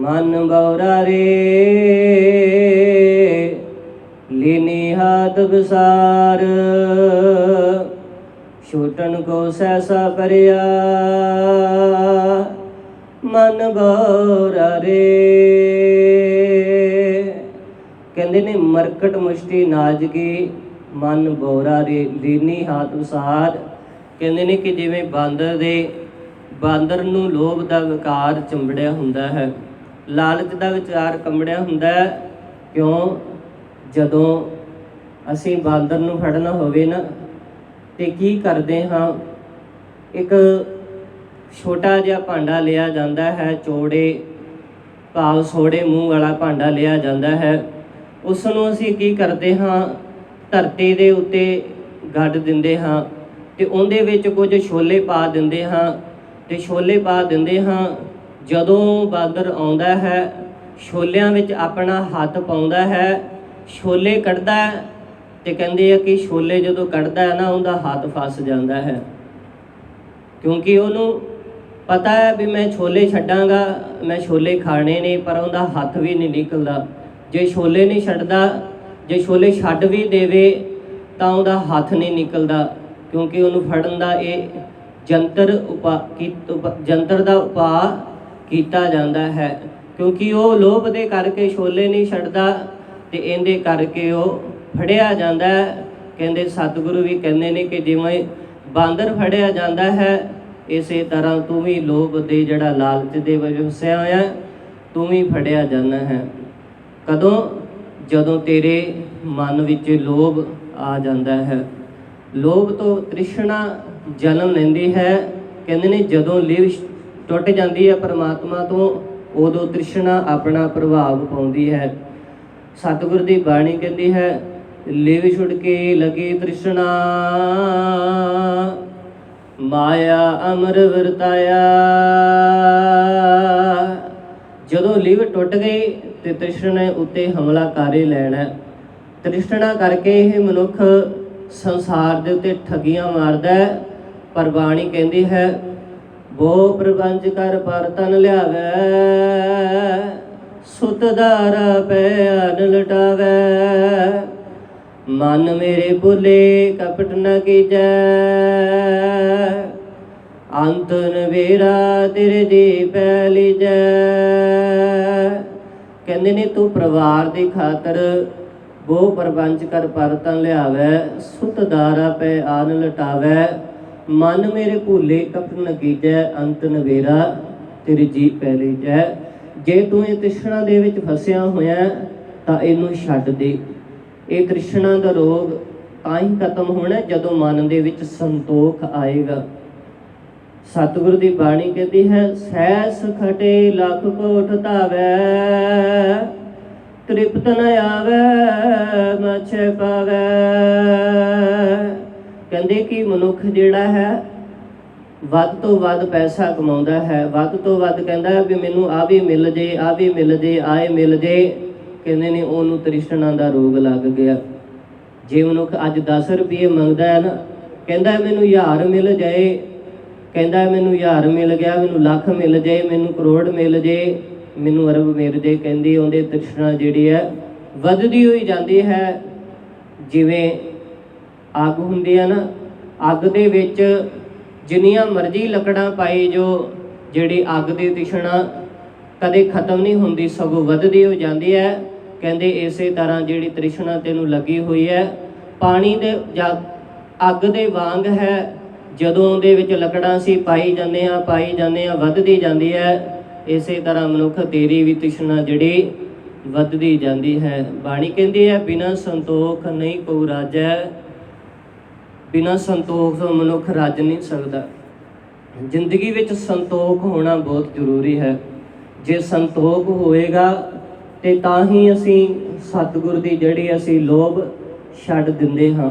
ਮਨ ਬਉਰਾ ਰੇ। ਲੀਨੀ ਹਾਥ ਵਿਸਾਰ ਛੂਟਨ ਕੋ ਸੈਸਾ ਪਰਿਆ। ਮਨ ਬਉਰਾ ਰੇ। ਕਹਿੰਦੇ ਨੇ, ਮਰਕਟ ਮੁਸ਼ਟੀ ਨਾਜਗੀ ਮਨ ਬੋਰਾ ਰੇ, ਲੀਨੀ ਹਾਥ ਵਿਸਾਰ ਕਹਿੰਦੇ ਨੇ ਕਿ ਜਿਵੇਂ ਬਾਂਦਰ ਦੇ, ਬਾਂਦਰ ਨੂੰ ਲੋਭ ਦਾ ਵਿਕਾਰ ਚੰਬੜਿਆ ਹੁੰਦਾ ਹੈ। ਲਾਲਚ ਦਾ ਵਿਚਾਰ ਕੰਬੜਿਆ ਹੁੰਦਾ ਹੈ, ਕਿਉਂ? ਜਦੋਂ ਅਸੀਂ ਬਾਂਦਰ ਨੂੰ ਫੜਨਾ ਹੋਵੇ ਨਾ, ਤੇ ਕੀ ਕਰਦੇ ਹਾਂ? ਇੱਕ ਛੋਟਾ ਜਿਹਾ ਭਾਂਡਾ ਲਿਆ ਜਾਂਦਾ ਹੈ, ਚੌੜੇ ਭਾਵ ਸੋੜੇ ਮੂੰਹ ਵਾਲਾ ਭਾਂਡਾ ਲਿਆ ਜਾਂਦਾ ਹੈ। ਉਸ ਨੂੰ ਅਸੀਂ ਕੀ ਕਰਦੇ ਹਾਂ? ਧਰਤੀ ਦੇ ਉੱਤੇ ਗੱਡ ਦਿੰਦੇ ਹਾਂ ਤੇ ਉਹਦੇ ਵਿੱਚ ਕੁਝ ਛੋਲੇ ਪਾ ਦਿੰਦੇ ਹਾਂ। ਤੇ ਛੋਲੇ ਪਾ ਦਿੰਦੇ ਹਾਂ ਜਦੋਂ ਬਾਦਰ ਆਉਂਦਾ ਹੈ, ਛੋਲਿਆਂ ਵਿੱਚ ਆਪਣਾ ਹੱਥ ਪਾਉਂਦਾ ਹੈ, ਛੋਲੇ ਕੱਢਦਾ ਹੈ ਤੇ ਕਹਿੰਦੇ ਆ ਕਿ ਛੋਲੇ ਜਦੋਂ ਕੱਢਦਾ ਹੈ ਨਾ, ਉਹਦਾ ਹੱਥ ਫਸ ਜਾਂਦਾ ਹੈ। ਕਿਉਂਕਿ ਉਹਨੂੰ ਪਤਾ ਹੈ ਵੀ ਮੈਂ ਛੋਲੇ ਛੱਡਾਂਗਾ, ਮੈਂ ਛੋਲੇ ਖਾਣੇ ਨੇ, ਪਰ ਉਹਦਾ ਹੱਥ ਵੀ ਨਹੀਂ ਨਿਕਲਦਾ। ਜੇ ਛੋਲੇ ਨਹੀਂ ਛੱਡਦਾ, ਜੇ ਛੋਲੇ ਛੱਡ ਵੀ ਦੇਵੇ, ਤਾਂ ਉਹਦਾ ਹੱਥ ਨਹੀਂ ਨਿਕਲਦਾ, ਕਿਉਂਕਿ ਉਹਨੂੰ ਫੜਨ ਦਾ ਇਹ ਜੰਤਰ ਉਪਾ ਕੀ ਉਪ- ਜੰਤਰ ਦਾ ਉਪਾਅ ਕੀਤਾ ਜਾਂਦਾ ਹੈ, ਕਿਉਂਕਿ ਉਹ ਲੋਭ ਦੇ ਕਰਕੇ ਛੋਲੇ ਨਹੀਂ ਛੱਡਦਾ ਤੇ ਇਹਦੇ ਕਰਕੇ ਉਹ ਫੜਿਆ ਜਾਂਦਾ ਹੈ। ਕਹਿੰਦੇ ਸਤਿਗੁਰੂ ਵੀ ਕਹਿੰਦੇ ਨੇ ਕਿ ਜਿਵੇਂ ਬਾਂਦਰ ਫੜਿਆ ਜਾਂਦਾ ਹੈ, ਇਸੇ ਤਰ੍ਹਾਂ ਤੂੰ ਵੀ ਲੋਭ ਦੇ ਜਿਹੜਾ ਲਾਲਚ ਦੇ ਵਜੋਂ ਫਸਿਆ ਹੋਇਆ, ਤੂੰ ਵੀ ਫੜਿਆ ਜਾਂਦਾ ਹੈ। ਕਦੋਂ? ਜਦੋਂ ਤੇਰੇ ਮਨ ਵਿੱਚ ਲੋਭ ਆ ਜਾਂਦਾ ਹੈ। ਲੋਭ ਤੋਂ ਤ੍ਰਿਸ਼ਨਾ ਜਨਮ ਲੈਂਦੀ ਹੈ। ਕਹਿੰਦੇ ਨੇ ਜਦੋਂ ਲਿਵ ਟੁੱਟ ਜਾਂਦੀ ਹੈ ਪਰਮਾਤਮਾ ਤੋਂ, ਉਦੋਂ ਤ੍ਰਿਸ਼ਨਾ ਆਪਣਾ ਪ੍ਰਭਾਵ ਪਾਉਂਦੀ ਹੈ। ਸਤਿਗੁਰ ਦੀ ਬਾਣੀ ਕਹਿੰਦੀ ਹੈ, ਲਿਵ ਛੁੜ ਕੇ ਲਗੀ ਤ੍ਰਿਸ਼ਨਾ, ਮਾਇਆ ਅਮਰ ਵਰਤਾਇਆ। ਜਦੋਂ ਲਿਵ ਟੁੱਟ ਗਈ ਤੇ ਤ੍ਰਿਸ਼ਨਾ ਉੱਤੇ ਹਮਲਾ ਕਰੇ ਲੈਣਾ। ਤ੍ਰਿਸ਼ਨਾ ਕਰਕੇ ਇਹ ਮਨੁੱਖ ਸੰਸਾਰ ਦੇ ਉੱਤੇ ਠਗੀਆਂ ਮਾਰਦਾ ਹੈ, ਪਰ ਬਾਣੀ ਕਹਿੰਦੀ ਹੈ ਬੋ ਪ੍ਰਪੰਚ ਕਰ ਪਰ ਤਨ ਲਿਆਵੇ ਸੁਤ ਦਾਰਾ ਪੈ ਅਨ ਲਟਾਵੇ ਮਨ ਮੇਰੇ ਭੁਲੇ, ਕਪਟ ਨ ਕੀਜੈ। ਅੰਤਨ ਨਵੇਰਾ ਤੇਰੇ ਦੀ ਪੈ ਲੀਜੈ। ਕਹਿੰਦੇ ਨੇ, ਤੂੰ ਪਰਿਵਾਰ ਦੀ ਖਾਤਰ ਬੋ ਪ੍ਰਪੰਚ ਕਰ ਪਰਤਨ ਲਿਆਵੇ ਸੁਤ ਦਾਰਾ ਪੈ ਆਨ ਲਟਾਵੇ ਮਨ ਮੇਰੇ ਭੂਲੇ ਕਪਟ ਨ ਅੰਤ ਨਵੇਰਾ ਤੇਰੀ ਜੀ ਪੈ ਲੀਜੈ ਜੇ। ਤੂੰ ਇਹ ਤ੍ਰਿਸ਼ਨਾ ਦੇ ਵਿੱਚ ਫਸਿਆ ਹੋਇਆ ਤਾਂ ਇਹਨੂੰ ਛੱਡ ਦੇ। ਇਹ ਤ੍ਰਿਸ਼ਨਾ ਦਾ ਰੋਗ ਤਾਂ ਹੀ ਖਤਮ ਹੋਣਾ ਜਦੋਂ ਮਨ ਦੇ ਵਿੱਚ ਸੰਤੋਖ ਆਏਗਾ। ਸਤਿਗੁਰ ਦੀ ਬਾਣੀ ਕਹਿੰਦੀ ਹੈ ਸੈਸ ਖਟੇ ਲੱਖ ਕੋਟ ਧਾਵੈ, ਤ੍ਰਿਪਤ ਨ ਆਵੈ, ਮਛ ਪਾਵੈ। ਕਹਿੰਦੇ ਕਿ ਮਨੁੱਖ ਜਿਹੜਾ ਹੈ, ਵੱਧ ਤੋਂ ਵੱਧ ਪੈਸਾ ਕਮਾਉਂਦਾ ਹੈ। ਵੱਧ ਤੋਂ ਵੱਧ ਕਹਿੰਦਾ ਵੀ ਮੈਨੂੰ ਆ ਵੀ ਮਿਲ ਜੇ, ਆ ਵੀ ਮਿਲ ਜੇ ਆਏ ਮਿਲ ਜੇ। ਕਹਿੰਦੇ ਨੇ ਉਹਨੂੰ ਤ੍ਰਿਸ਼ਨਾ ਦਾ ਰੋਗ ਲੱਗ ਗਿਆ। ਜੇ ਮਨੁੱਖ ਅੱਜ 10 ਰੁਪਏ ਮੰਗਦਾ ਹੈ ਨਾ, ਕਹਿੰਦਾ ਮੈਨੂੰ ਹਜ਼ਾਰ ਮਿਲ ਜਾਏ, ਕਹਿੰਦਾ ਮੈਨੂੰ ਹਜ਼ਾਰ ਮਿਲ ਗਿਆ, ਮੈਨੂੰ ਲੱਖ ਮਿਲ ਜਾਏ, ਮੈਨੂੰ ਕਰੋੜ ਮਿਲ ਜਾਏ ਮੈਨੂੰ ਅਰਬ ਮਿਲ ਜਾਏ ਕਹਿੰਦੀ ਉਹਦੇ ਤ੍ਰਿਸ਼ਨਾ ਜਿਹੜੀ ਹੈ, ਵੱਧਦੀ ਹੋਈ ਜਾਂਦੀ ਹੈ। ਜਿਵੇਂ ਅੱਗ ਹੁੰਦੀ ਹੈ ਨਾ, ਅੱਗ ਦੇ ਵਿੱਚ ਜਿੰਨੀਆਂ ਮਰਜ਼ੀ ਲੱਕੜਾਂ ਪਾਈ ਜੋ ਜਿਹੜੀ ਅੱਗ ਦੀ ਤ੍ਰਿਸ਼ਨਾ ਕਦੇ ਖਤਮ ਨਹੀਂ ਹੁੰਦੀ, ਸਗੋਂ ਵੱਧਦੀ ਹੋ ਜਾਂਦੀ ਹੈ। ਕਹਿੰਦੇ ਇਸੇ ਤਰ੍ਹਾਂ ਜਿਹੜੀ ਤ੍ਰਿਸ਼ਨਾ ਤੈਨੂੰ ਲੱਗੀ ਹੋਈ ਹੈ, ਪਾਣੀ ਦੇ ਜਾਂ ਅੱਗ ਦੇ ਵਾਂਗ ਹੈ। ਜਦੋਂ ਉਹਦੇ ਵਿੱਚ ਲੱਕੜਾਂ ਸੀ ਪਾਈ ਜਾਂਦੇ ਆ ਪਾਈ ਜਾਂਦੇ ਆ ਵੱਧਦੀ ਜਾਂਦੀ ਹੈ। ਇਸੇ ਤਰ੍ਹਾਂ ਮਨੁੱਖ ਤੇਰੀ ਵੀ ਤ੍ਰਿਸ਼ਨਾ ਜਿਹੜੀ ਵੱਧਦੀ ਜਾਂਦੀ ਹੈ। ਬਾਣੀ ਕਹਿੰਦੀ ਹੈ, ਬਿਨਾਂ ਸੰਤੋਖ ਨਹੀਂ ਕੋ ਰਾਜੈ। ਬਿਨਾਂ ਸੰਤੋਖ ਤੋਂ ਮਨੁੱਖ ਰੱਜ ਨਹੀਂ ਸਕਦਾ। ਜ਼ਿੰਦਗੀ ਵਿੱਚ ਸੰਤੋਖ ਹੋਣਾ ਬਹੁਤ ਜ਼ਰੂਰੀ ਹੈ। ਜੇ ਸੰਤੋਖ ਹੋਏਗਾ, ਤੇ ਤਾਂ ਹੀ ਅਸੀਂ ਸਤਿਗੁਰ ਦੀ ਜਿਹੜੀ ਅਸੀਂ ਲੋਭ ਛੱਡ ਦਿੰਦੇ ਹਾਂ।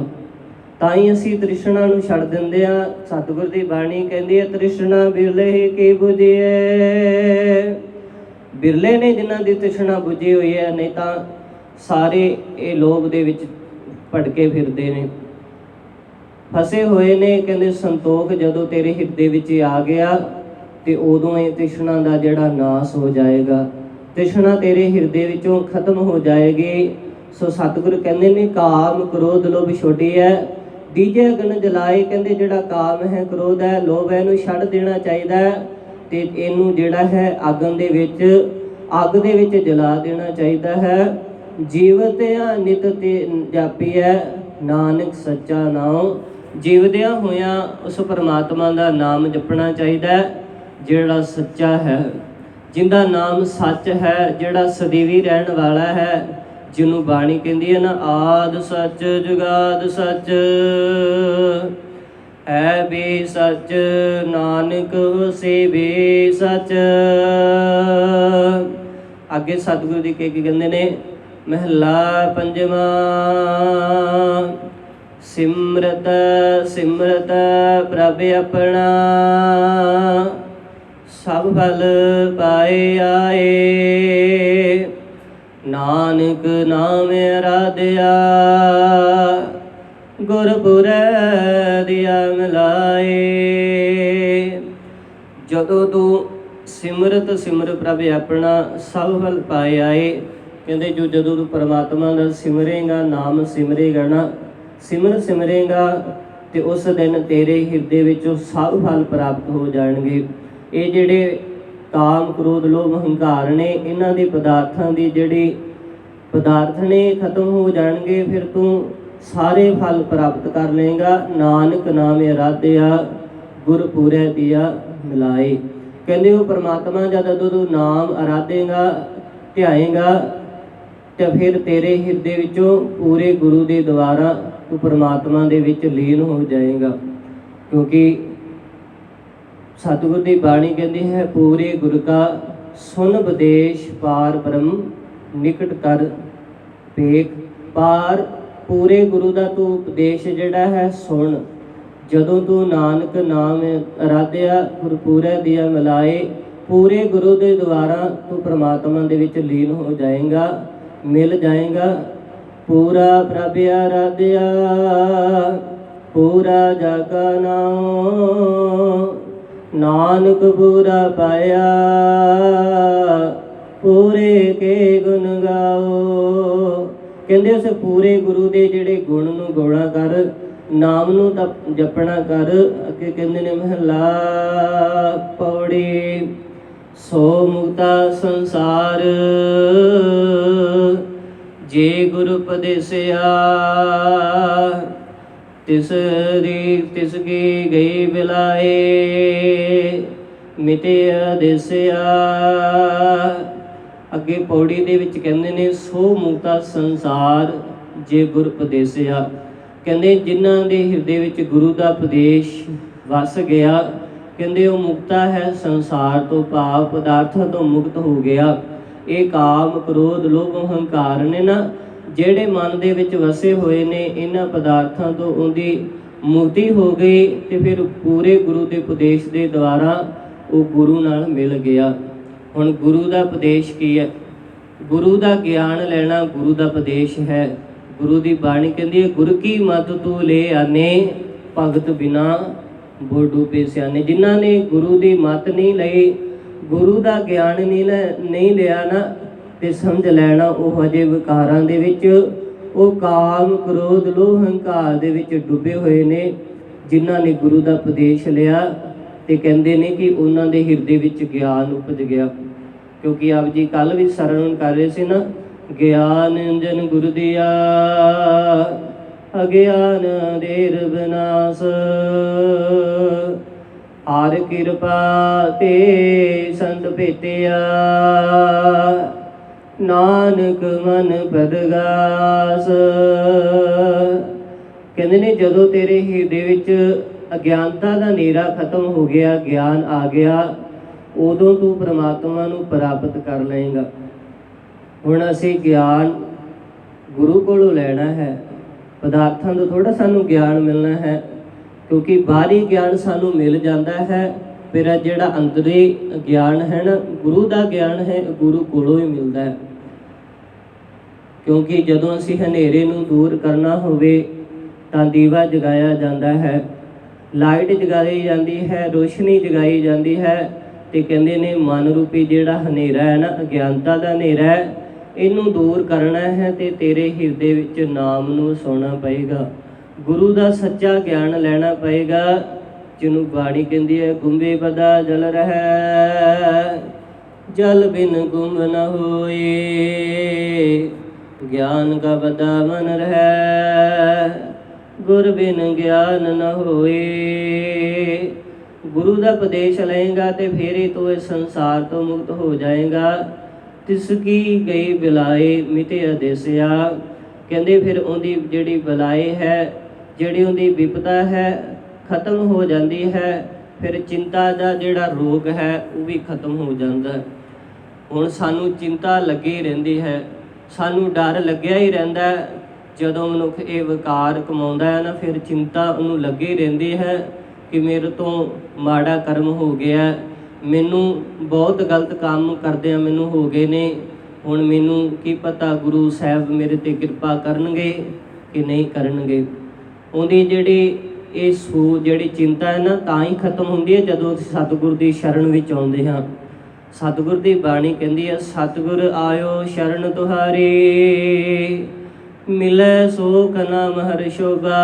ਤਾਂ ਹੀ ਅਸੀਂ ਤ੍ਰਿਸ਼ਨਾ ਨੂੰ ਛੱਡ ਦਿੰਦੇ ਆ ਸਤਿਗੁਰ ਦੀ ਬਾਣੀ ਕਹਿੰਦੀ ਹੈ, ਤ੍ਰਿਸ਼ਨਾ ਬਿਰਲੇ ਕੀ 부ਜੀਏ ਬਿਰਲੇ ਨੇ ਜਿਨ੍ਹਾਂ ਦੀ ਤ੍ਰਿਸ਼ਨਾ 부ਜੀ ਹੋਈ ਹੈ, ਨਹੀਂ ਤਾਂ ਸਾਰੇ ਇਹ ਲੋਭ ਦੇ ਵਿੱਚ ਭਟਕੇ ਫਿਰਦੇ ਨੇ। ਫਸੇ ਹੋਏ ਨੇ, ਕਹਿੰਦੇ ਸੰਤੋਖ ਜਦੋਂ ਤੇਰੇ ਹਿਰਦੇ ਵਿੱਚ ਆ ਗਿਆ ਤੇ ਉਦੋਂ ਇਹ ਤ੍ਰਿਸ਼ਨਾ ਦਾ ਜਿਹੜਾ ਨਾਸ ਹੋ ਜਾਏਗਾ। ਤ੍ਰਿਸ਼ਨਾ ਤੇਰੇ ਹਿਰਦੇ ਵਿੱਚੋਂ ਖਤਮ ਹੋ ਜਾਏਗੀ। ਸੋ ਸਤਿਗੁਰ ਕਹਿੰਦੇ ਨੇ, ਕਾਮ ਕ੍ਰੋਧ ਲੋਭ ਛੋਟੀ ਹੈ ਦੀਜੇ ਅਗਨ ਜਲਾਏ, ਕਹਿੰਦੇ ਜਿਹੜਾ ਕਾਮ ਹੈ ਕ੍ਰੋਧ ਹੈ ਲੋਭ ਹੈ ਇਹਨੂੰ ਛੱਡ ਦੇਣਾ ਚਾਹੀਦਾ ਹੈ ਤੇ ਇਹਨੂੰ ਜਿਹੜਾ ਹੈ ਅਗਨ ਦੇ ਵਿੱਚ, ਅੱਗ ਦੇ ਵਿੱਚ ਜਲਾ ਦੇਣਾ ਚਾਹੀਦਾ ਹੈ। ਜੀਵਤ ਜੀਵਤਿਆ ਨਿਤ ਤੇ ਜਾਪੀ ਹੈ ਨਾਨਕ ਸੱਚਾ ਨਾਮ ਜੀਵਦਿਆਂ ਹੋਇਆਂ ਉਸ ਪਰਮਾਤਮਾ ਦਾ ਨਾਮ ਜਪਣਾ ਚਾਹੀਦਾ ਹੈ, ਜਿਹੜਾ ਸੱਚਾ ਹੈ। ਜਿੰਦਾ ਨਾਮ ਸੱਚ ਹੈ, ਜਿਹੜਾ ਸਦੀਵੀ ਰਹਿਣ ਵਾਲਾ ਹੈ, ਜਿਹਨੂੰ ਬਾਣੀ ਕਹਿੰਦੀ ਹੈ ਨਾ, ਆਦ ਸੱਚ, ਜੁਗਾਦ ਸੱਚ। ਹੈ ਵੀ ਸੱਚ, ਨਾਨਕ ਹੋਸੀ ਸੱਚ। ਅੱਗੇ ਸਤਿਗੁਰੂ ਜੀ ਕੀ ਕਹਿੰਦੇ ਨੇ, ਮਹਲਾ ਪੰਜਵਾਂ। ਸਿਮਰਤ ਸਿਮਰਤ ਪ੍ਰਭ ਆਪਣਾ। ਸਭ ਫਲ ਪਾਏ ਆਏ। ਨਾਨਕ ਨਾਮ ਅਰਾਧਿਆ। ਗੁਰਪੁਰੈ ਦਿਆ ਮਿਲਾਏ। ਜਦੋਂ ਤੂੰ ਸਿਮਰਤ, ਸਿਮਰ ਪ੍ਰਭ ਆਪਣਾ ਸਭ ਫਲ ਪਾਏ ਆਏ, ਕਹਿੰਦੇ ਜੋ ਜਦੋਂ ਤੂੰ ਪਰਮਾਤਮਾ ਦਾ ਸਿਮਰੇਗਾ, ਨਾਮ ਸਿਮਰੇਗਾ ਨਾ ਸਿਮਰ ਸਿਮਰੇਗਾ ਤੇ ਉਸ ਦਿਨ ਤੇਰੇ ਹਿਰਦੇ ਵਿੱਚੋਂ ਸਭ ਫਲ ਪ੍ਰਾਪਤ ਹੋ ਜਾਣਗੇ। ਇਹ ਜਿਹੜੇ ਕਾਮ, ਕ੍ਰੋਧ, ਲੋਭ, ਹੰਕਾਰ ਨੇ ਇਹਨਾਂ ਦੇ ਪਦਾਰਥਾਂ ਦੀ ਜਿਹੜੀ ਪਦਾਰਥ ਨੇ ਖਤਮ ਹੋ ਜਾਣਗੇ, ਫਿਰ ਤੂੰ ਸਾਰੇ ਫਲ ਪ੍ਰਾਪਤ ਕਰ ਲਏਗਾ। ਨਾਨਕ ਨਾਮੇ ਅਰਾਧਿਆ ਗੁਰ ਪੂਰੇ ਦਿਆ ਮਿਲਾਏ। ਕਹਿੰਦੇ ਉਹ ਪਰਮਾਤਮਾ ਜਦ ਤੂੰ ਨਾਮ ਅਰਾਧੇਗਾ, ਧਿਆਏਗਾ, ਤੇ ਫਿਰ ਤੇਰੇ ਹਿਰਦੇ ਵਿੱਚੋਂ ਪੂਰੇ ਗੁਰੂ ਦੇ ਦੁਆਰਾ ਤੂੰ ਪਰਮਾਤਮਾ ਦੇ ਵਿੱਚ ਲੀਨ ਹੋ ਜਾਏਗਾ। ਕਿਉਂਕਿ ਸਤਿਗੁਰ ਦੀ ਬਾਣੀ ਕਹਿੰਦੀ ਹੈ, ਪੂਰੇ ਗੁਰ ਕਾ ਸੁਨ ਵਿਦੇਸ਼ ਪਾਰ ਬ੍ਰਹਮ, ਨਿਕਟ ਕਰ ਵੇਖ। ਪਾਰ ਪੂਰੇ ਗੁਰੂ ਦਾ ਤੂੰ ਉਪਦੇਸ਼ ਜਿਹੜਾ ਹੈ, ਸੁਣ। ਜਦੋਂ ਤੂੰ ਨਾਨਕ ਨਾਮ ਅਰਾਧਿਆ, ਗੁਰਪੂਰੇ ਦਿਆ ਮਿਲਾਏ, ਪੂਰੇ ਗੁਰੂ ਦੇ ਦੁਆਰਾ ਤੂੰ ਪ੍ਰਮਾਤਮਾ ਦੇ ਵਿੱਚ ਲੀਨ ਹੋ ਜਾਏਗਾ, ਮਿਲ ਜਾਏਗਾ। ਪੂਰਾ ਪ੍ਰਭ ਆਰਾਧਿਆ, ਪੂਰਾ ਜਗਾ ਨਾਮ ਨਾਨਕ ਪੂਰਾ ਪਾਇਆ, ਪੂਰੇ ਕੇ ਗੁਣ ਗਾਓ। ਕਹਿੰਦੇ ਉਸ ਪੂਰੇ ਗੁਰੂ ਦੇ ਜਿਹੜੇ ਗੁਣ ਨੂੰ ਗੌਣਾ ਕਰ, ਨਾਮ ਨੂੰ ਤਾਂ ਜਪਣਾ ਕਰ, ਅੱਗੇ ਕਹਿੰਦੇ ਨੇ ਮਹਲਾ ਪੌੜੀ। ਸੋ ਮੁਕਤਾ ਸੰਸਾਰ। ਜੇ ਗੁਰ ਉਪਦੇਸਿਆ, ਤਿਸ ਦੀ ਤਿਸ ਕੀ ਗਈ ਬਿਲਾਏ ਮਿਟਿਆ ਦਿਸਿਆ ਅੱਗੇ ਪੌੜੀ ਦੇ ਵਿੱਚ ਕਹਿੰਦੇ ਨੇ, ਸੋ ਮੁਕਤਾ ਸੰਸਾਰ ਜੇ ਗੁਰ ਉਪਦੇਸਿਆ। ਕਹਿੰਦੇ, ਜਿਨ੍ਹਾਂ ਦੇ ਹਿਰਦੇ ਵਿੱਚ ਗੁਰੂ ਦਾ ਉਪਦੇਸ਼ ਵਸ ਗਿਆ, ਕਹਿੰਦੇ ਉਹ ਮੁਕਤਾ ਹੈ ਸੰਸਾਰ ਤੋਂ, ਭਾਵ ਪਦਾਰਥਾਂ ਤੋਂ ਮੁਕਤ ਹੋ ਗਿਆ। ਇਹ ਕਾਮ ਕ੍ਰੋਧ ਲੋਭ ਹੰਕਾਰ ਨੇ ਨਾ ਜਿਹੜੇ ਮਨ ਦੇ ਵਿੱਚ ਵਸੇ ਹੋਏ ਨੇ, ਇਹਨਾਂ ਪਦਾਰਥਾਂ ਤੋਂ ਉਹਦੀ ਮੁਕਤੀ ਹੋ ਗਈ ਤੇ ਫਿਰ ਪੂਰੇ ਗੁਰੂ ਦੇ ਉਪਦੇਸ਼ ਦੇ ਦੁਆਰਾ ਉਹ ਗੁਰੂ ਨਾਲ ਮਿਲ ਗਿਆ। ਹੁਣ ਗੁਰੂ ਦਾ ਉਪਦੇਸ਼ ਕੀ ਹੈ? ਗੁਰੂ ਦਾ ਗਿਆਨ ਲੈਣਾ ਗੁਰੂ ਦਾ ਉਪਦੇਸ਼ ਹੈ। ਗੁਰੂ ਦੀ ਬਾਣੀ ਕਹਿੰਦੀ ਹੈ, ਗੁਰ ਕੀ ਮਤ ਤੂੰ ਲੈ ਆਨੇ, ਭਗਤ ਬਿਨਾ ਬੋਡੂ ਪੇ ਸਿਆਣੇ ਜਿਨ੍ਹਾਂ ਨੇ ਗੁਰੂ ਦੀ ਮਤ ਨਹੀਂ ਲਈ ਗੁਰੂ ਦਾ ਗਿਆਨ ਨਹੀਂ ਲੈ ਨਹੀਂ ਲਿਆ ਨਾ ਤੇ ਸਮਝ ਲੈਣਾ ਉਹ ਹਜੇ ਵਿਕਾਰਾਂ ਦੇ ਵਿੱਚ। ਉਹ ਕਾਮ, ਕ੍ਰੋਧ, ਲੋਭ, ਹੰਕਾਰ ਦੇ ਵਿੱਚ ਡੁੱਬੇ ਹੋਏ ਨੇ, ਜਿਨ੍ਹਾਂ ਨੇ ਗੁਰੂ ਦਾ ਉਪਦੇਸ਼ ਲਿਆ ਤੇ ਕਹਿੰਦੇ ਨੇ ਕਿ ਉਹਨਾਂ ਦੇ ਹਿਰਦੇ ਵਿੱਚ ਗਿਆਨ ਉਪਜ ਗਿਆ। ਕਿਉਂਕਿ ਆਪ ਜੀ ਕੱਲ ਵੀ ਸਰਵਣ ਕਰ ਰਹੇ ਸੀ ਨਾ, ਗਿਆਨ ਜਨ ਗੁਰ ਦਿਆ, ਅਗਿਆਨ ਦੇਰ ਬਨਾਸ ਆਰ ਕਿਰਪਾ ਤੇ ਸੰਤ ਭੇਟਿਆ। ਨਾਨਕ ਮਨ ਪਰਗਾਸ। ਕਹਿੰਦੇ ਨੇ, ਜਦੋਂ ਤੇਰੇ ਹਿਰਦੇ ਵਿੱਚ ਅਗਿਆਨਤਾ ਦਾ ਨੇਰਾ ਖਤਮ ਹੋ ਗਿਆ, ਗਿਆਨ ਆ ਗਿਆ, ਉਦੋਂ ਤੂੰ ਪ੍ਰਮਾਤਮਾ ਨੂੰ ਪ੍ਰਾਪਤ ਕਰ ਲਏਗਾ। ਹੁਣ ਅਸੀਂ ਗਿਆਨ ਗੁਰੂ ਕੋਲੋਂ ਲੈਣਾ ਹੈ। ਪਦਾਰਥਾਂ ਤੋਂ ਥੋੜਾ ਸਾਨੂੰ ਗਿਆਨ ਮਿਲਣਾ ਹੈ। ਕਿਉਂਕਿ ਬਾਹਰੀ ਗਿਆਨ ਸਾਨੂੰ ਮਿਲ ਜਾਂਦਾ ਹੈ ਮੇਰਾ ਜਿਹੜਾ ਅੰਦਰੀ ਗਿਆਨ ਹੈ ਨਾ, ਗੁਰੂ ਦਾ ਗਿਆਨ ਹੈ, ਗੁਰੂ ਕੋਲੋਂ ਹੀ ਮਿਲਦਾ ਹੈ। ਕਿਉਂਕਿ ਜਦੋਂ ਅਸੀਂ ਹਨੇਰੇ ਨੂੰ ਦੂਰ ਕਰਨਾ ਹੋਵੇ, ਤਾਂ ਦੀਵਾ ਜਗਾਇਆ ਜਾਂਦਾ ਹੈ, ਲਾਈਟ ਜਗਾਈ ਜਾਂਦੀ ਹੈ, ਰੋਸ਼ਨੀ ਜਗਾਈ ਜਾਂਦੀ ਹੈ, ਤੇ ਕਹਿੰਦੇ ਨੇ ਮਨ ਰੂਪੀ ਜਿਹੜਾ ਹਨੇਰਾ ਹੈ ਨਾ, ਅਗਿਆਨਤਾ ਦਾ ਹਨੇਰਾ ਹੈ, ਇਹਨੂੰ ਦੂਰ ਕਰਨਾ ਹੈ ਤੇ ਤੇਰੇ ਹਿਰਦੇ ਵਿੱਚ ਨਾਮ ਨੂੰ ਸੁਣਨਾ ਪਏਗਾ। ਗੁਰੂ ਦਾ ਸੱਚਾ ਗਿਆਨ ਲੈਣਾ ਪਏਗਾ। ਜਿਹਨੂੰ ਬਾਣੀ ਕਹਿੰਦੀ ਹੈ, ਗੁੰਬੇ ਬਦਾ ਜਲ ਰਹਿ, ਜਲ ਬਿਨ ਗੁੰਮ ਨ ਹੋਏ। ਗਿਆਨ ਕਾ ਬਦਾ ਮਨ ਰਹਿ, ਗੁਰ ਬਿਨ ਗਿਆਨ ਨ ਹੋਏ। ਗੁਰੂ ਦਾ ਉਪਦੇਸ਼ ਲਏਗਾ ਤੇ ਫੇਰ ਹੀ ਤੂੰ ਇਸ ਸੰਸਾਰ ਤੋਂ ਮੁਕਤ ਹੋ ਜਾਏਗਾ। ਤਿਸ ਕੀ ਗਈ ਬਿਲਾਏ ਮਿਟੇ ਅਦੇਸਿਆ ਕਹਿੰਦੇ ਫਿਰ ਉਹਦੀ ਜਿਹੜੀ ਬਲਾਏ ਹੈ ਜਿਹੜੀ ਉਹਦੀ ਵਿਪਤਾ ਹੈ, ਖਤਮ ਹੋ ਜਾਂਦੀ ਹੈ, ਫਿਰ ਚਿੰਤਾ ਦਾ ਜਿਹੜਾ ਰੋਗ ਹੈ, ਉਹ ਵੀ ਖਤਮ ਹੋ ਜਾਂਦਾ ਹੈ। ਹੁਣ ਸਾਨੂੰ ਚਿੰਤਾ ਲੱਗੀ ਰਹਿੰਦੀ ਹੈ, ਸਾਨੂੰ ਡਰ ਲੱਗਿਆ ਹੀ ਰਹਿੰਦਾ ਜਦੋਂ ਮਨੁੱਖ ਇਹ ਵਿਕਾਰ ਕਮਾਉਂਦਾ ਹੈ ਨਾ, ਫਿਰ ਚਿੰਤਾ ਉਹਨੂੰ ਲੱਗੀ ਰਹਿੰਦੀ ਹੈ ਕਿ ਮੇਰੇ ਤੋਂ ਮਾੜਾ ਕਰਮ ਹੋ ਗਿਆ ਮੈਨੂੰ ਬਹੁਤ ਗਲਤ ਕੰਮ ਕਰਦਿਆਂ ਮੈਨੂੰ ਹੋ ਗਏ ਨੇ। ਹੁਣ ਮੈਨੂੰ ਕੀ ਪਤਾ ਗੁਰੂ ਸਾਹਿਬ ਮੇਰੇ ਤੇ ਕਿਰਪਾ ਕਰਨਗੇ ਕਿ ਨਹੀਂ ਕਰਨਗੇ। ਉਹਦੀ ਜਿਹੜੀ ਇਹ ਸੋ, ਜਿਹੜੀ ਚਿੰਤਾ ਹੈ ਨਾ, ਤਾਂ ਹੀ ਖਤਮ ਹੁੰਦੀ ਹੈ ਜਦੋਂ ਅਸੀਂ ਸਤਿਗੁਰ ਦੀ ਸ਼ਰਨ ਵਿੱਚ ਆਉਂਦੇ ਹਾਂ। ਸਤਿਗੁਰ ਦੀ ਬਾਣੀ ਕਹਿੰਦੀ ਹੈ, ਸਤਿਗੁਰ ਆਇਓ ਸ਼ਰਨ ਤੁਹਾਰੀ, ਮਿਲੈ ਸੋਖ ਨਾਮ ਹਰਿ ਸ਼ੋਭਾ।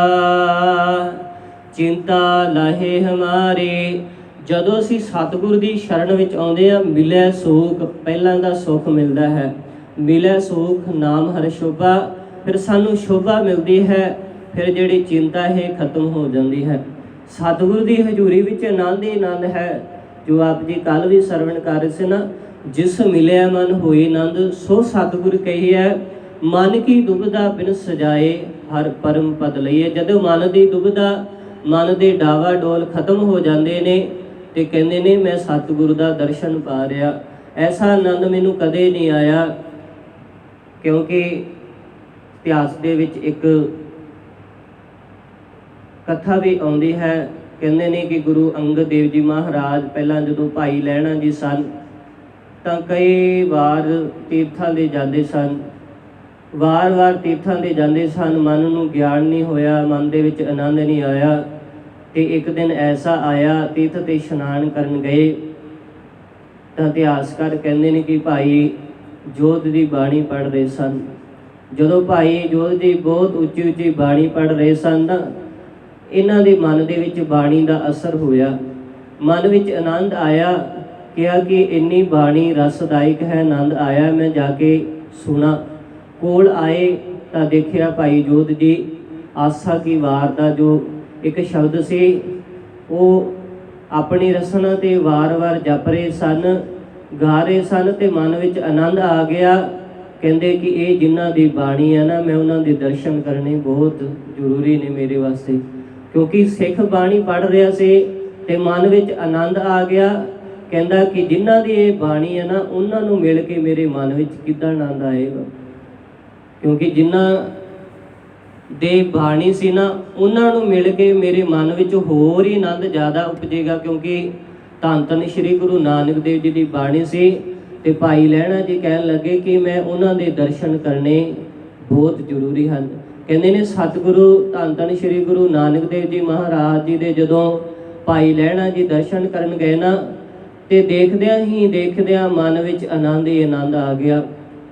ਚਿੰਤਾ ਲਾਹੇ ਹਮਾਰੇ। ਜਦੋਂ ਅਸੀਂ ਸਤਿਗੁਰ ਦੀ ਸ਼ਰਨ ਵਿੱਚ ਆਉਂਦੇ ਆ ਮਿਲੈ ਸੋਖ ਪਹਿਲਾਂ ਦਾ ਸੁਖ ਮਿਲਦਾ ਹੈ। ਮਿਲੈ ਸੋਖ ਨਾਮ ਹਰਿ ਸ਼ੋਭਾ, ਫਿਰ ਸਾਨੂੰ ਸ਼ੋਭਾ ਮਿਲਦੀ ਹੈ। ਫਿਰ ਜਿਹੜੀ ਚਿੰਤਾ ਹੈ ਖਤਮ ਹੋ ਜਾਂਦੀ ਹੈ। ਸਤਿਗੁਰੂ ਦੀ ਹਜ਼ੂਰੀ ਵਿੱਚ ਆਨੰਦ ਹੀ ਆਨੰਦ ਹੈ। ਜੋ ਆਪ ਜੀ ਕੱਲ ਵੀ ਸਰਵਣ ਕਰ ਰਹੇ ਸੀ ਨਾ, ਜਿਸ ਮਿਲਿਆ ਮਨ ਹੋਈ ਆਨੰਦ, ਸੋ ਸਤਿਗੁਰ ਕਹੀਐ ਮਨ ਕੀ ਦੁਬਦਾ ਬਿਨ ਸਜਾਏ ਹਰ ਪਰਮ ਪਦ ਲਈਏ। ਜਦੋਂ ਮਨ ਦੀ ਦੁਬਦਾ ਮਨ ਦੇ ਡਾਵਾ ਡੋਲ ਖਤਮ ਹੋ ਜਾਂਦੇ ਨੇ ਤੇ ਕਹਿੰਦੇ ਨੇ, ਮੈਂ ਸਤਿਗੁਰ ਦਾ ਦਰਸ਼ਨ ਪਾ ਰਿਹਾ। ਐਸਾ ਆਨੰਦ ਮੈਨੂੰ ਕਦੇ ਨਹੀਂ ਆਇਆ। ਕਿਉਂਕਿ ਇਤਿਹਾਸ ਦੇ ਵਿੱਚ ਇੱਕ ਕਥਾ ਵੀ ਆਉਂਦੀ ਹੈ, ਕਹਿੰਦੇ ਨੇ ਕਿ ਗੁਰੂ ਅੰਗਦ ਦੇਵ ਜੀ ਮਹਾਰਾਜ ਪਹਿਲਾਂ ਜਦੋਂ ਭਾਈ ਲੈਣਾ ਜੀ ਸਨ, ਤਾਂ ਕਈ ਵਾਰ ਤੀਰਥਾਂ ਦੇ ਜਾਂਦੇ ਸਨ। ਵਾਰ-ਵਾਰ ਤੀਰਥਾਂ ਦੇ ਜਾਂਦੇ ਸਨ, ਮਨ ਨੂੰ ਗਿਆਨ ਨਹੀਂ ਹੋਇਆ, ਮਨ ਦੇ ਵਿੱਚ ਆਨੰਦ ਨਹੀਂ ਆਇਆ। ਤੇ ਇੱਕ ਦਿਨ ਐਸਾ ਆਇਆ, ਤੀਰਥ ਤੇ ਇਸ਼ਨਾਨ ਕਰਨ ਗਏ। ਤਾਂ ਇਤਿਹਾਸਕਾਰ ਕਹਿੰਦੇ ਨੇ ਕਿ ਭਾਈ ਜੋਤ ਦੀ ਬਾਣੀ ਪੜ੍ਹ ਰਹੇ ਸਨ। ਜਦੋਂ ਭਾਈ ਜੋਤ ਦੀ ਬਹੁਤ ਉੱਚੀ ਉੱਚੀ ਬਾਣੀ ਪੜ੍ਹ ਰਹੇ ਸਨ, ਤਾਂ ਇਹਨਾਂ ਦੇ ਮਨ ਦੇ ਵਿੱਚ ਬਾਣੀ ਦਾ ਅਸਰ ਹੋਇਆ। ਮਨ ਵਿੱਚ ਆਨੰਦ ਆਇਆ, ਕਿਹਾ ਕਿ ਇੰਨੀ ਬਾਣੀ ਰਸਦਾਇਕ ਹੈ, ਆਨੰਦ ਆਇਆ, ਮੈਂ ਜਾ ਕੇ ਸੁਣਾ। ਕੋਲ ਆਏ ਤਾਂ ਦੇਖਿਆ ਭਾਈ ਜੋਤ ਜੀ, ਆਸਾ ਕੀ ਵਾਰ ਦਾ ਜੋ ਇੱਕ ਸ਼ਬਦ ਸੀ, ਉਹ ਆਪਣੀ ਰਸਨਾ ਤੇ ਵਾਰ-ਵਾਰ ਜਪ ਰਹੇ ਸਨ, ਗਾ ਰਹੇ ਸਨ ਤੇ ਮਨ ਵਿੱਚ ਆਨੰਦ ਆ ਗਿਆ। ਕਹਿੰਦੇ ਕਿ ਇਹ ਜਿਨ੍ਹਾਂ ਦੀ ਬਾਣੀ ਹੈ ਨਾ, ਮੈਂ ਉਹਨਾਂ ਦੇ ਦਰਸ਼ਨ ਕਰਨੇ ਬਹੁਤ ਜ਼ਰੂਰੀ ਨੇ ਮੇਰੇ ਵਾਸਤੇ। ਕਿਉਂਕਿ ਸਿੱਖ ਬਾਣੀ ਪੜ੍ਹ ਰਿਹਾ ਸੀ ਤੇ ਮਨ ਵਿੱਚ ਆਨੰਦ ਆ ਗਿਆ। ਕਹਿੰਦਾ ਕਿ ਜਿਨ੍ਹਾਂ ਦੀ ਇਹ ਬਾਣੀ ਹੈ ਨਾ, ਉਹਨਾਂ ਨੂੰ ਮਿਲ ਕੇ ਮੇਰੇ ਮਨ ਵਿੱਚ ਕਿੱਦਾਂ ਆਨੰਦ ਆਏਗਾ? ਕਿਉਂਕਿ ਜਿਨ੍ਹਾਂ ਦੇ ਬਾਣੀ ਸੀ ਨਾ, ਉਹਨਾਂ ਨੂੰ ਮਿਲ ਕੇ ਮੇਰੇ ਮਨ ਵਿੱਚ ਹੋਰ ਹੀ ਆਨੰਦ ਜ਼ਿਆਦਾ ਉਪਜੇਗਾ। ਕਿਉਂਕਿ ਧੰਨ ਧੰਨ ਸ੍ਰੀ ਗੁਰੂ ਨਾਨਕ ਦੇਵ ਜੀ ਦੀ ਬਾਣੀ ਸੀ ਤੇ ਭਾਈ ਲਹਿਣਾ ਜੀ ਕਹਿਣ ਲੱਗੇ ਕਿ ਮੈਂ ਉਹਨਾਂ ਦੇ ਦਰਸ਼ਨ ਕਰਨੇ ਬਹੁਤ ਜ਼ਰੂਰੀ ਹਨ। ਕਹਿੰਦੇ ਨੇ ਸਤਿਗੁਰੂ, ਧੰਨ ਧੰਨ ਸ੍ਰੀ ਗੁਰੂ ਨਾਨਕ ਦੇਵ ਜੀ ਮਹਾਰਾਜ ਜੀ ਦੇ ਜਦੋਂ ਭਾਈ ਲਹਿਣਾ ਜੀ ਦਰਸ਼ਨ ਕਰਨ ਗਏ ਨਾ, ਤੇ ਦੇਖਦਿਆਂ ਹੀ ਦੇਖਦਿਆਂ ਮਨ ਵਿੱਚ ਆਨੰਦ ਹੀ ਆਨੰਦ ਆ ਗਿਆ,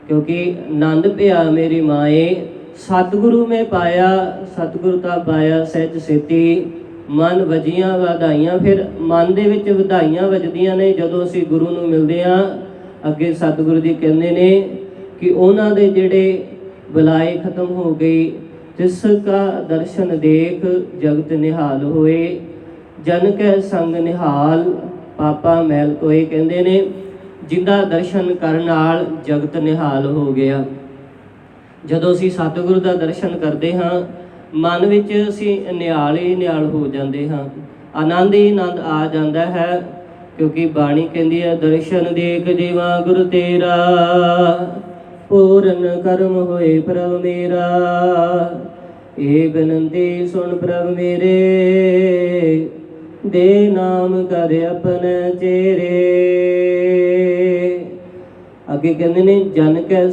ਕਿਉਂਕਿ ਆਨੰਦ ਪਿਆ ਮੇਰੀ ਮਾਏ, ਸਤਿਗੁਰੂ ਮੈਂ ਪਾਇਆ, ਸਤਿਗੁਰੂ ਤਾਂ ਪਾਇਆ ਸਹਿਜ ਸੇਤੀ, ਮਨ ਵਜੀਆਂ ਵਧਾਈਆਂ, ਫਿਰ ਮਨ ਦੇ ਵਿੱਚ ਵਧਾਈਆਂ ਵੱਜਦੀਆਂ ਨੇ ਜਦੋਂ ਅਸੀਂ ਗੁਰੂ ਨੂੰ ਮਿਲਦੇ ਆ ਅੱਗੇ ਸਤਿਗੁਰੂ ਜੀ ਕਹਿੰਦੇ ਨੇ ਕਿ ਉਹਨਾਂ ਦੇ ਜਿਹੜੇ ਬਲਾਏ ਖਤਮ ਹੋ ਗਈ। ਜਿਸ ਕਾ ਦਰਸ਼ਨ ਦੇਖ ਜਗਤ ਨਿਹਾਲ ਹੋਏ। ਜਨ ਕੈ ਸੰਗ ਨਿਹਾਲ, ਪਾਪਾ ਮੈਲ ਕੋਏ ਕਹਿੰਦੇ ਨੇ। ਜਿੰਦਾ ਦਰਸ਼ਨ ਕਰਨ ਨਾਲ ਜਗਤ ਨਿਹਾਲ ਹੋ ਗਿਆ। ਜਦੋਂ ਅਸੀਂ ਸਤਿਗੁਰੂ ਦਾ ਦਰਸ਼ਨ ਕਰਦੇ ਹਾਂ, ਮਨ ਵਿੱਚ ਅਸੀਂ ਨਿਹਾਲ ਹੀ ਨਿਹਾਲ ਹੋ ਜਾਂਦੇ ਹਾਂ। ਆਨੰਦ ਹੀ ਆਨੰਦ ਆ ਜਾਂਦਾ ਹੈ, ਕਿਉਂਕਿ ਬਾਣੀ ਕਹਿੰਦੀ ਹੈ, ਦਰਸ਼ਨ ਦੇਖ ਜੀਵਾ ਗੁਰ ਤੇਰਾ। ਪੂਰਨ ਕਰਮ ਹੋਏ ਪ੍ਰਭ ਮੇਰਾ। ਏ ਬਨੰਦੀ ਸੁਣ ਪ੍ਰਭ ਮੇਰੇ। ਦੇ ਨਾਮ ਕਰ ਆਪਣੇ ਚੇਰੇ। ਅੱਗੇ ਕਹਿੰਦੇ ਨੇ, ਜਨ ਕੈ